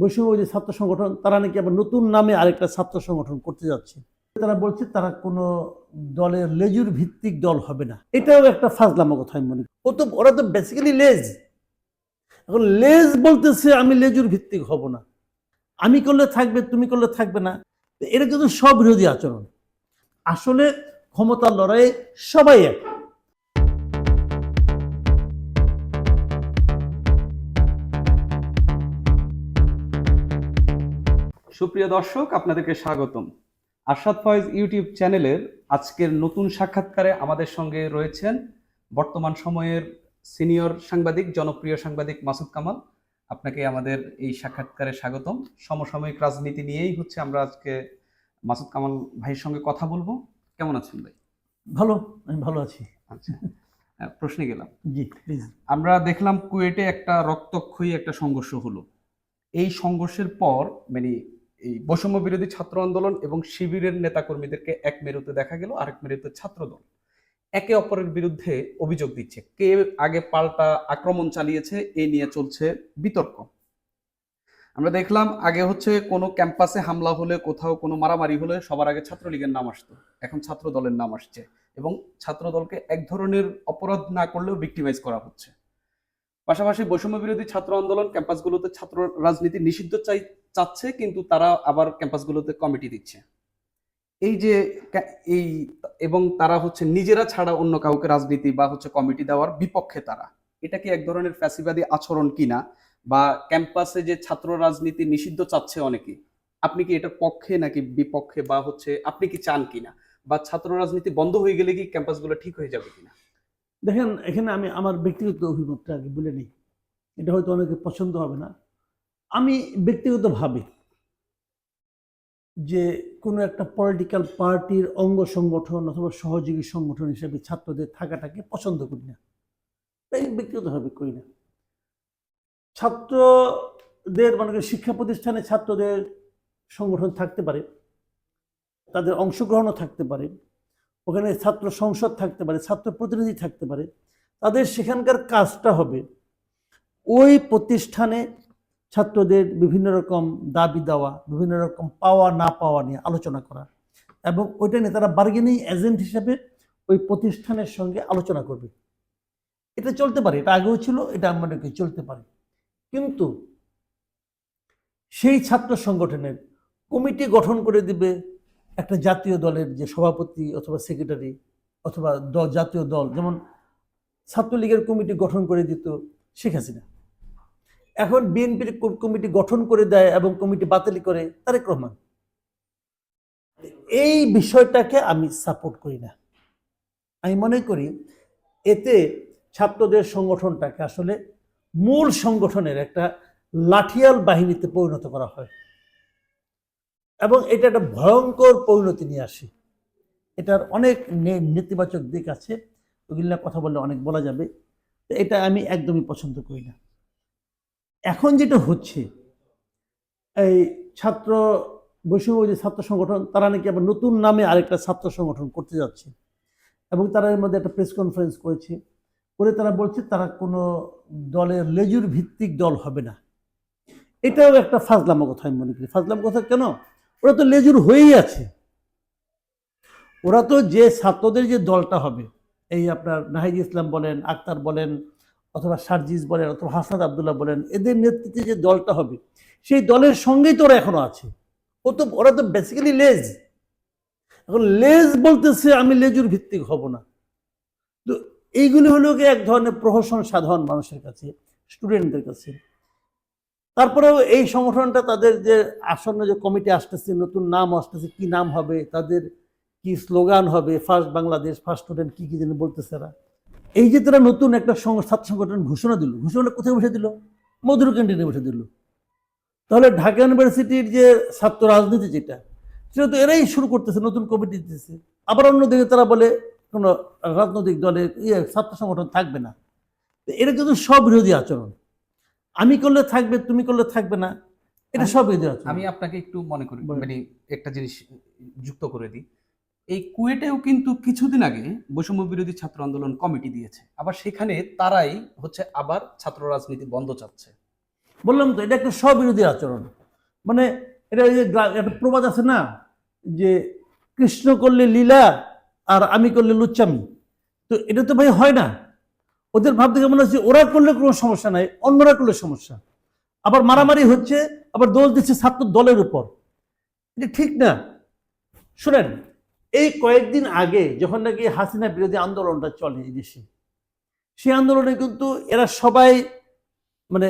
বৈষম্য যে ছাত্র সংগঠন, তারা নাকি আবার নতুন নামে আরেকটা ছাত্র সংগঠন করতে যাচ্ছে। তারা বলছে তারা কোনো দলের লেজুর ভিত্তিক দল হবে না। এটাও একটা ফাজলামো কথা আমি মনে করি। ও তো, ওরা তো বেসিক্যালি লেজ। এখন লেজ বলতেছে আমি লেজুর ভিত্তিক হব না। আমি করলে থাকবে, তুমি করলে থাকবে না। এটা কিন্তু সব বিরোধী আচরণ। আসলে ক্ষমতার লড়াইয়ে সবাই এক। সুপ্রিয় দর্শক আপনাদেরকে স্বাগতম। আরশাদ ফয়েজ ইউটিউব চ্যানেলের আজকের নতুন সাক্ষাৎকারে আমাদের সঙ্গে রয়েছেন বর্তমান সময়ের সিনিয়র সাংবাদিক জনপ্রিয় সাংবাদিক মাসুদ কামাল। আপনাকে আমাদের এই সাক্ষাৎকারে স্বাগতম। সমসাময়িক রাজনীতি নিয়েই হচ্ছে আমরা আজকে মাসুদ কামাল ভাইয়ের সঙ্গে কথা বলব। কেমন আছেন ভাই? ভালো আমি ভালো আছি। আচ্ছা প্রশ্নে গেলাম। জি প্লিজ আমরা দেখলাম কুয়েটে একটা রক্তক্ষয়ী একটা সংঘর্ষ হলো। এই সংঘর্ষের পর মানে এই বৈষম্য বিরোধী ছাত্র আন্দোলন এবং শিবিরের নেতাকর্মীদেরকে এক মেরুতে দেখা গেল, আরেক মেরুতে ছাত্রদল একে অপরের বিরুদ্ধে অভিযোগ দিচ্ছে। কে আগে পাল্টা আক্রমণ চালিয়েছে এই নিয়ে চলছে বিতর্ক। আমরা দেখলাম আগে হচ্ছে কোনো ক্যাম্পাসে হামলা হলে, কোথাও কোনো মারামারি হলে সবার আগে ছাত্রলীগের নাম আসতো। এখন ছাত্র দলের নাম আসছে এবং ছাত্র দলকে এক ধরনের অপরাধ না করলেও ভিক্টিমাইজ করা হচ্ছে। পাশাপাশি বৈষম্য বিরোধী ছাত্র আন্দোলন, ক্যাম্পাসগুলোতে ছাত্র রাজনীতি নিষিদ্ধ চাই চাচ্ছে, কিন্তু তারা আবার ক্যাম্পাসগুলোতে কমিটি দিচ্ছে। এই যে এই এবং তারা হচ্ছে নিজেরা ছাড়া অন্য কাউকে রাজনীতি বা হচ্ছে কমিটি দেওয়ার বিপক্ষে তারা। এটা কি এক ধরনের ফ্যাসিবাদী আচরণ কিনা বা ক্যাম্পাসে যে ছাত্র রাজনীতি নিষিদ্ধ চাচ্ছে অনেকে, আপনি কি এটার পক্ষে নাকি বিপক্ষে বা হচ্ছে আপনি কি চান কিনা? বা ছাত্র রাজনীতি বন্ধ হয়ে গেলে কি ক্যাম্পাসগুলো ঠিক হয়ে যাবে কিনা? দেখেন, এখানে আমি আমার ব্যক্তিগত অভিমতটা আগে বলে নিই। এটা হয়তো অনেকে পছন্দ হবে না। আমি ব্যক্তিগতভাবে যে কোনো একটা পলিটিক্যাল পার্টির অঙ্গ সংগঠন অথবা সহযোগী সংগঠন হিসেবে ছাত্রদের থাকাটাকে পছন্দ করি না। তাই ব্যক্তিগতভাবে করি না। ছাত্রদের মানে শিক্ষা প্রতিষ্ঠানে ছাত্রদের সংগঠন থাকতে পারে, তাদের অংশগ্রহণও থাকতে পারে, ওখানে ছাত্র সংসদ থাকতে পারে, ছাত্র প্রতিনিধি থাকতে পারে, তাদের সেখানকার কাজটা হবে। ওই প্রতিষ্ঠানে ছাত্রদের বিভিন্ন রকম দাবি দেওয়া, বিভিন্ন রকম পাওয়া না পাওয়া নিয়ে আলোচনা করা এবং ওইটা নিয়ে তারা বার্গেনিং এজেন্ট হিসেবে ওই প্রতিষ্ঠানের সঙ্গে আলোচনা করবে। এটা চলতে পারে, এটা আগেও ছিল, এটা করি চলতে পারে। কিন্তু সেই ছাত্র সংগঠনের কমিটি গঠন করে দিবে একটা জাতীয় দলের যে সভাপতি অথবা সেক্রেটারি অথবা জাতীয় দল, যেমন ছাত্রলীগের কমিটি গঠন করে দিত শেখ হাসিনা। এখন বিএনপির কমিটি গঠন করে দেয় এবং কমিটি বাতিল করে, তারেক রহমান। এই বিষয়টাকে আমি সাপোর্ট করি না। আমি মনে করি এতে ছাত্রদের সংগঠনটাকে আসলে মূল সংগঠনের একটা লাঠিয়াল বাহিনীতে পরিণত করা হয়। এবং এটা একটা ভয়ঙ্কর পরিণতি নিয়ে আসে। এটার অনেক নেতিবাচক দিক আছে, ওগুলো কথা বললে অনেক বলা যাবে। এটা আমি একদমই পছন্দ করি না। এখন যেটা হচ্ছে, এই ছাত্র বৈষম্য যে ছাত্র সংগঠন, তারা নাকি আবার নতুন নামে আরেকটা ছাত্র সংগঠন করতে যাচ্ছে। এবং তারা এর মধ্যে একটা প্রেস কনফারেন্স করেছে। করে তারা বলছে, তারা কোনো দলের লেজুর ভিত্তিক দল হবে না। এটাও একটা ফাজলামো কথা আমি মনে করি। ফাজলাম কথা কেন? ওরা তো লেজুর হয়েই আছে। ওরা তো যে ছাত্রদের যে দলটা হবে, এই আপনার নাহিদ ইসলাম বলেন, আক্তার বলেন অথবা সার্জিস বলেন অথবা হাসান আবদুল্লাহ বলেন, এদের নেতৃত্বে যে দলটা হবে, সেই দলের সঙ্গেই তো ওরা এখনও আছে। ও তো, ওরা তো বেসিক্যালি লেজ এখন লেজ বলতেছে, আমি লেজুর ভিত্তিক হব না। তো এইগুলি হলো কি এক ধরনের প্রহসন সাধারণ মানুষের কাছে স্টুডেন্টদের কাছে। তারপরেও এই সংগঠনটা তাদের যে আসন্ন যে কমিটি আসতেছে, নতুন নাম আসতেছে, কি নাম হবে, তাদের কি স্লোগান হবে ফার্স্ট বাংলাদেশ ফার্স্ট স্টুডেন্ট কি কি যেন বলতেছে এরা। এই যে তারা নতুন একটা সং- ছাত্র সংগঠন ঘোষণা দিল ঘোষণা কোথায় বসে দিল? মধুর ক্যান্টিনে বসে দিল। তাহলে ঢাকা ইউনিভার্সিটির যে ছাত্র রাজনীতি যেটা সেটা তো এরাই শুরু করতেছে নতুন কমিটি দিতেছে। আবার অন্যদিকে তারা বলে কোনো রাজনৈতিক দলের ইয়ে ছাত্র সংগঠন থাকবে না। এটা কিন্তু সব বিরোধী আচরণ। আমি করলে থাকবে তুমি করলে থাকবে না এটা সব বিরোধী আচরণ। আমি আপনাকে একটু মনে করি মানে একটা জিনিস যুক্ত করে দিই। এই কুয়েটেও কিন্তু কিছুদিন আগে বৈষম্য বিরোধী ছাত্র আন্দোলন কমিটি দিয়েছে। আবার সেখানে তারাই হচ্ছে আবার ছাত্র রাজনীতি বন্ধ চাচ্ছে। বললাম তো, এটা একটা স্ববিরোধী আচরণ। মানে এটা যে একটা প্রবাদ আছে না, যে কৃষ্ণ করলে লীলা আর আমি করলে লুচ্চামি। তো এটা তো ভাই হয় না। ওদের ভাব ভাবতে কেমন হচ্ছে ওরা করলে কোনো সমস্যা নাই, অন্যরা করলে সমস্যা। আবার মারামারি হচ্ছে, আবার দোষ দিচ্ছে ছাত্র দলের উপর। এটা ঠিক না। শুনেন এই কয়েকদিন আগে যখন নাকি হাসিনা বিরোধী আন্দোলনটা চলে এই দেশে, সেই আন্দোলনে কিন্তু এরা সবাই মানে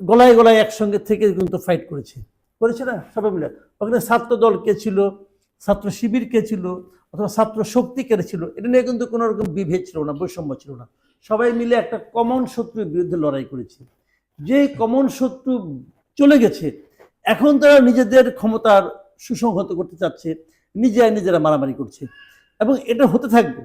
গলায় গলায় একসঙ্গে থেকে কিন্তু ফাইট করেছে। করেছে না? সবাই মিলে। ওখানে ছাত্র দল কে ছিল? ছাত্র শিবির কে ছিল? অথবা ছাত্র শক্তি কে ছিল? এটা নিয়ে কিন্তু কোনো রকম বিভেদ ছিল না, বৈষম্য ছিল না। সবাই মিলে একটা কমন শত্রুর বিরুদ্ধে লড়াই করেছে। যে কমন শত্রু চলে গেছে, এখন তারা নিজেদের ক্ষমতার সুসংহত করতে চাচ্ছে। নিজেরা নিজেরা মারামারি করছে। এবং এটা হতে থাকবে।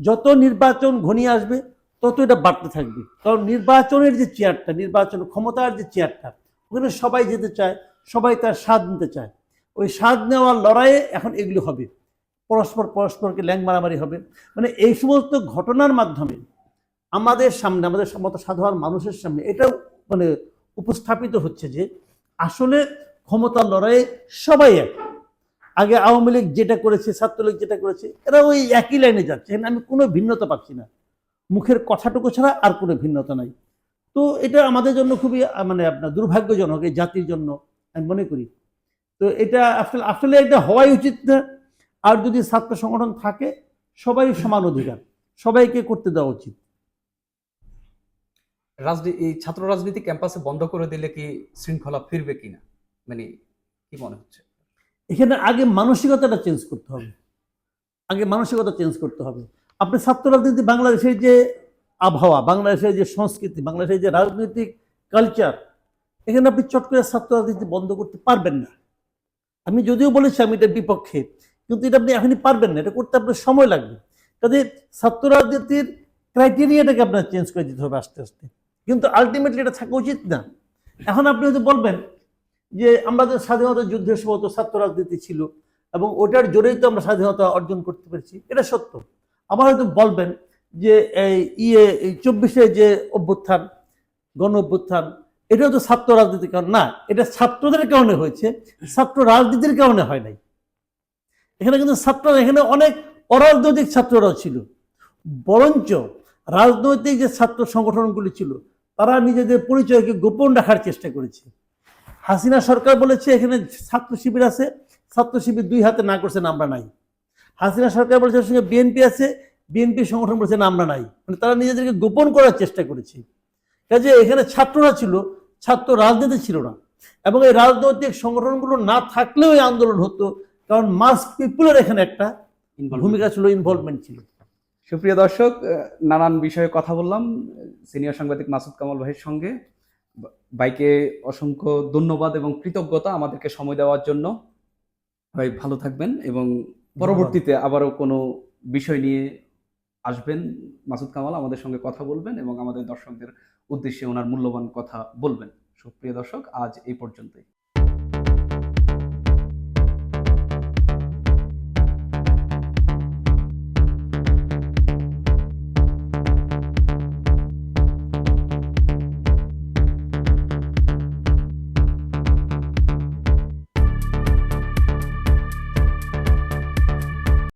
যত নির্বাচন ঘনিয়ে আসবে, তত এটা বাড়তে থাকবে। কারণ নির্বাচনের যে চেয়ারটা, নির্বাচন ক্ষমতার যে চেয়ারটা, ওখানে সবাই যেতে চায়, সবাই তার স্বাদ নিতে চায়। ওই স্বাদ নেওয়ার লড়াইয়ে এখন এগুলো হবে। পরস্পর পরস্পরকে ল্যাং মারামারি হবে। মানে এই সমস্ত ঘটনার মাধ্যমে আমাদের সামনে, আমাদের মতো সাধারণ মানুষের সামনে এটাও মানে উপস্থাপিত হচ্ছে যে আসলে ক্ষমতার লড়াইয়ে সবাই এক। আগে আওয়ামী লীগ যেটা করেছে, ছাত্রলীগ যেটা করেছে, এরা ওই একই লাইনে যাচ্ছে। এখানে আমি কোনো ভিন্নতা পাচ্ছি না। মুখের কথাটুকু ছাড়া আর কোনো ভিন্নতা নাই। তো এটা আমাদের জন্য খুবই মানে আপনার দুর্ভাগ্যজনক, এই জাতির জন্য, আমি মনে করি। তো এটা আসলে আসলে এটা হওয়াই উচিত না। আর যদি ছাত্র সংগঠন থাকে সবাই সমান অধিকার। সবাইকে করতে দেওয়া উচিত। রাজনীতি এই ছাত্র রাজনীতি ক্যাম্পাসে বন্ধ করে দিলে কি শৃঙ্খলা ফিরবে কিনা? মানে কি মনে হচ্ছে? এখানে আগে মানসিকতাটা চেঞ্জ করতে হবে। আগে মানসিকতা চেঞ্জ করতে হবে। আপনি ছাত্র রাজনীতি বাংলাদেশের যে আবহাওয়া বাংলাদেশের যে সংস্কৃতি বাংলাদেশের যে রাজনৈতিক কালচার এখানে আপনি চট করে ছাত্র রাজনীতি বন্ধ করতে পারবেন না। আমি যদিও বলেছি আমি এটার বিপক্ষে, কিন্তু এটা আপনি এখনই পারবেন না। এটা করতে আপনার সময় লাগবে। কাজে ছাত্র রাজনীতির ক্রাইটেরিয়াটাকে আপনার চেঞ্জ করে দিতে হবে আস্তে আস্তে। কিন্তু আলটিমেটলি এটা থাকা উচিত না। এখন আপনি হয়তো বলবেন যে আমাদের স্বাধীনতা যুদ্ধের সময় তো ছাত্র রাজনীতি ছিল এবং ওটার জোরেই তো আমরা স্বাধীনতা অর্জন করতে পেরেছি, এটা সত্য। আবার হয়তো বলবেন যে এই ইয়ে এই চব্বিশে যে অভ্যুত্থান, গণ অভ্যুত্থান, এটাও তো ছাত্র রাজনীতির কারণ, না, এটা ছাত্রদের কারণে হয়েছে, ছাত্র রাজনীতির কারণে হয় নাই। এখানে কিন্তু ছাত্র, এখানে অনেক অরাজনৈতিক ছাত্ররাও ছিল। বরঞ্চ রাজনৈতিক যে ছাত্র সংগঠনগুলি ছিল, তারা নিজেদের পরিচয়কে গোপন রাখার চেষ্টা করেছে। হাসিনা সরকার বলেছে এখানে ছাত্র শিবির আছে ছাত্র শিবির দুই হাতে না করছে আমরা নাই। হাসিনা সরকার বলেছে ওর সঙ্গে বিএনপি আছে বিএনপি সংগঠন বলেছে আমরা নাই। মানে তারা নিজেদেরকে গোপন করার চেষ্টা করেছে। কাজে এখানে ছাত্ররা ছিল ছাত্র রাজনীতি ছিল না। এবং এই রাজনৈতিক সংগঠনগুলো না থাকলেও এই আন্দোলন হতো কারণ মাস পিপুলের এখানে একটা ভূমিকা ছিল ইনভলভমেন্ট ছিল। সুপ্রিয় দর্শক নানান বিষয়ে কথা বললাম। সিনিয়র সাংবাদিক মাসুদ কামাল ভাইয়ের সঙ্গে। বাইকে অসংখ্য ধন্যবাদ এবং কৃতজ্ঞতা আমাদেরকে সময় দেওয়ার জন্য। ভাই ভালো থাকবেন এবং পরবর্তীতে আবারও কোনো বিষয় নিয়ে আসবেন। মাসুদ কামাল আমাদের সঙ্গে কথা বলবেন এবং আমাদের দর্শকদের উদ্দেশ্যে ওনার মূল্যবান কথা বলবেন। সুপ্রিয় দর্শক আজ এই পর্যন্তই।